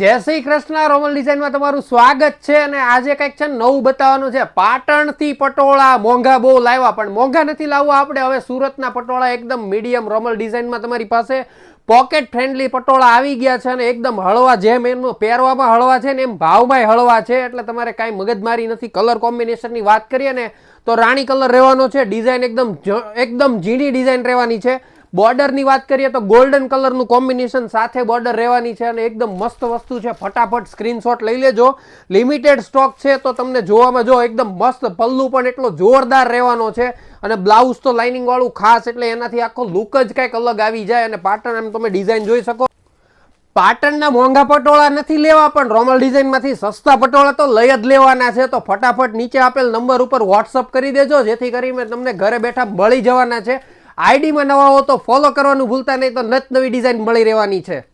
જય શ્રી કૃષ્ણ રોમલ ડિઝાઇનમાં તમારું સ્વાગત છે અને આજે કંઈક છે નવું બતાવવાનું છે. પાટણથી પટોળા મોંઘા બહુ લાવ્યા, પણ મોંઘા નથી લાવવા આપણે. હવે સુરતના પટોળા એકદમ મીડિયમ રોમલ ડિઝાઇનમાં તમારી પાસે પોકેટ ફ્રેન્ડલી પટોળા આવી ગયા છે અને એકદમ હળવા જેમ એનું પહેરવામાં હળવા છે ને એમ ભાવમાંય હળવા છે. એટલે તમારે કાંઈ મગજમારી નથી કલર કોમ્બિનેશનની વાત કરીએ ને તો રાણી કલર રહેવાનો છે. ડિઝાઇન એકદમ એકદમ ઝીણી ડિઝાઇન રહેવાની છે. બોર્ડરની વાત કરીએ તો ગોલ્ડન કલરનું કોમ્બિનેશન સાથે બોર્ડર રહેવાની છે અને એકદમ મસ્ત વસ્તુ છે. ફટાફટ સ્ક્રીનશોટ લઈ લેજો. લિમિટેડ સ્ટોક છે તો તમને જોવામાં જો એકદમ મસ્ત પલ્લુ પણ એટલો જોરદાર રહેવાનો છે અને બ્લાઉઝ તો લાઇનિંગવાળું ખાસ એટલે એનાથી આખો લુક જ કંઈક અલગ આવી જાય અને પાટણ એમ તમે ડિઝાઇન જોઈ શકો. પાટણના મોંઘા પટોળા નથી લેવા પણ રોમલ ડિઝાઇનમાંથી સસ્તા પટોળા તો લઈ જ લેવાના છે. તો ફટાફટ નીચે આપેલ નંબર ઉપર વોટ્સઅપ કરી દેજો. જેથી કરીને તમને ઘરે બેઠા મળી જવાના છે. આઈડીમાં નવા હો તો ફોલો કરવાનું ભૂલતા નહીં, તો નત નવી ડિઝાઇન મળી રહેવાની છે.